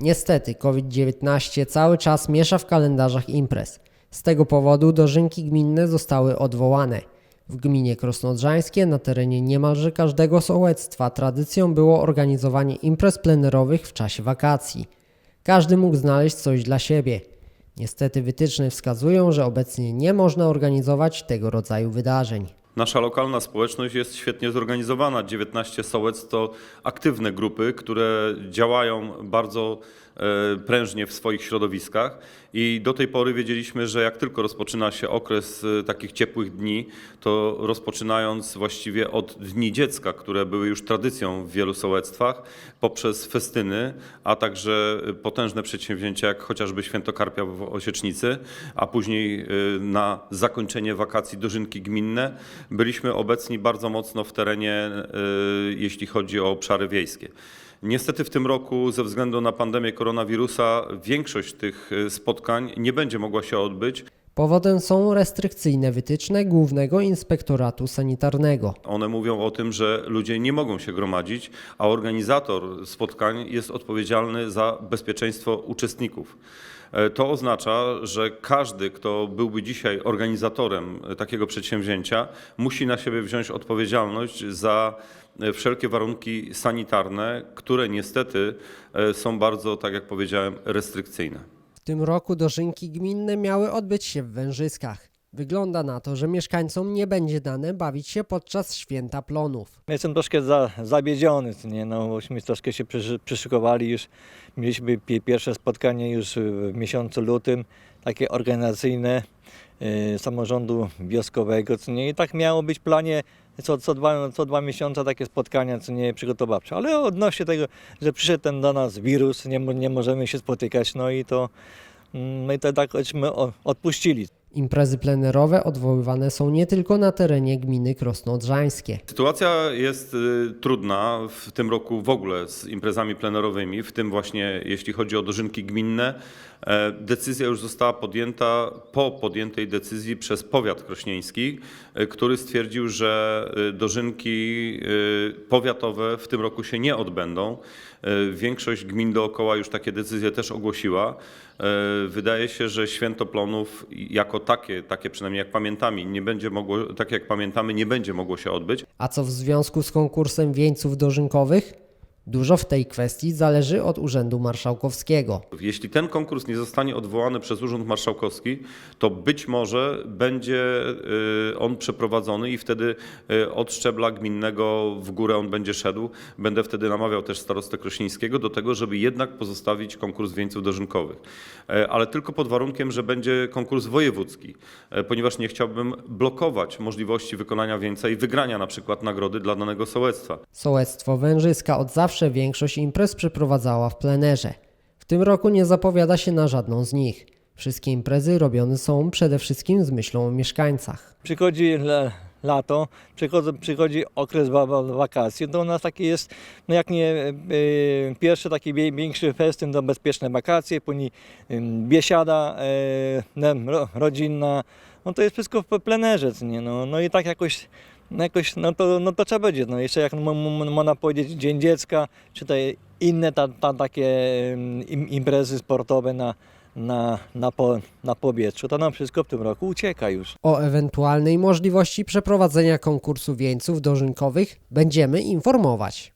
Niestety COVID-19 cały czas miesza w kalendarzach imprez. Z tego powodu dożynki gminne zostały odwołane. W gminie Krosnodrzańskie na terenie niemalże każdego sołectwa tradycją było organizowanie imprez plenerowych w czasie wakacji. Każdy mógł znaleźć coś dla siebie. Niestety wytyczne wskazują, że obecnie nie można organizować tego rodzaju wydarzeń. Nasza lokalna społeczność jest świetnie zorganizowana. 19 sołectw to aktywne grupy, które działają bardzo e, prężnie w swoich środowiskach i do tej pory wiedzieliśmy, że jak tylko rozpoczyna się okres e, takich ciepłych dni, to rozpoczynając właściwie od Dni Dziecka, które były już tradycją w wielu sołectwach, poprzez festyny, a także potężne przedsięwzięcia jak chociażby Święto Karpia w Osiecznicy, a później e, na zakończenie wakacji dożynki gminne, byliśmy obecni bardzo mocno w terenie, y, jeśli chodzi o obszary wiejskie. Niestety w tym roku ze względu na pandemię koronawirusa większość tych y, spotkań nie będzie mogła się odbyć. Powodem są restrykcyjne wytyczne Głównego Inspektoratu Sanitarnego. One mówią o tym, że ludzie nie mogą się gromadzić, a organizator spotkań jest odpowiedzialny za bezpieczeństwo uczestników. E, To oznacza, że każdy, kto byłby dzisiaj organizatorem e, takiego przedsięwzięcia, musi na siebie wziąć odpowiedzialność za e, wszelkie warunki sanitarne, które niestety są bardzo, tak jak powiedziałem, restrykcyjne. Tym roku dożynki gminne miały odbyć się w Wężyskach. Wygląda na to, że mieszkańcom nie będzie dane bawić się podczas święta plonów. Jestem troszkę za, zawiedziony, nie, no bośmy troszkę się przyszy- przyszykowali już. Mieliśmy pi- pierwsze spotkanie już w miesiącu lutym, takie organizacyjne samorządu wioskowego, co nie, i tak miało być w planie co, co, dwa, co dwa miesiące takie spotkania, co nie, przygotowawcze. Ale odnośnie tego, że przyszedł ten do nas wirus, nie, nie możemy się spotykać, no i to, mm, i to tak odpuścili. Imprezy plenerowe odwoływane są nie tylko na terenie gminy Krosno-Odrzańskie. Sytuacja jest y, trudna w tym roku w ogóle z imprezami plenerowymi, w tym właśnie jeśli chodzi o dożynki gminne. E, Decyzja już została podjęta po podjętej decyzji przez powiat krośnieński, e, który stwierdził, że y, dożynki y, powiatowe w tym roku się nie odbędą. E, Większość gmin dookoła już takie decyzje też ogłosiła. Wydaje się, że święto plonów jako takie, takie przynajmniej jak pamiętamy, nie będzie mogło, tak jak pamiętamy, nie będzie mogło się odbyć. A co w związku z konkursem wieńców dożynkowych? Dużo w tej kwestii zależy od Urzędu Marszałkowskiego. Jeśli ten konkurs nie zostanie odwołany przez Urząd Marszałkowski, to być może będzie y, on przeprowadzony i wtedy y, od szczebla gminnego w górę on będzie szedł. Będę wtedy namawiał też starostę krośnieńskiego do tego, żeby jednak pozostawić konkurs wieńców dożynkowych. E, Ale tylko pod warunkiem, że będzie konkurs wojewódzki, e, ponieważ nie chciałbym blokować możliwości wykonania wieńca i wygrania na przykład nagrody dla danego sołectwa. Sołectwo Wężyska od zawsze większość imprez przeprowadzała w plenerze. W tym roku nie zapowiada się na żadną z nich. Wszystkie imprezy robione są przede wszystkim z myślą o mieszkańcach. Przychodzi lato, przychodzi, przychodzi okres wa, wa, wakacji, to u nas taki jest, no jak nie y, pierwszy taki większy festyn to bezpieczne wakacje, później y, biesiada y, ro, rodzinna, no to jest wszystko w plenerze, nie, no, no i tak jakoś no jakoś, no to, no to trzeba będzie, no jeszcze jak mo- mo- można powiedzieć Dzień Dziecka, czy te inne ta, ta, takie ym, im, imprezy sportowe na, na, na, po, na powietrzu, to nam wszystko w tym roku ucieka już. O ewentualnej możliwości przeprowadzenia konkursu wieńców dożynkowych będziemy informować.